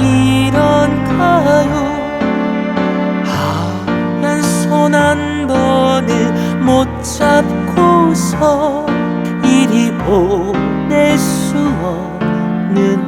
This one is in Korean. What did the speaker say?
이런가요? 하얀 손 한 번을 못 잡고서 이리 보낼 수 없는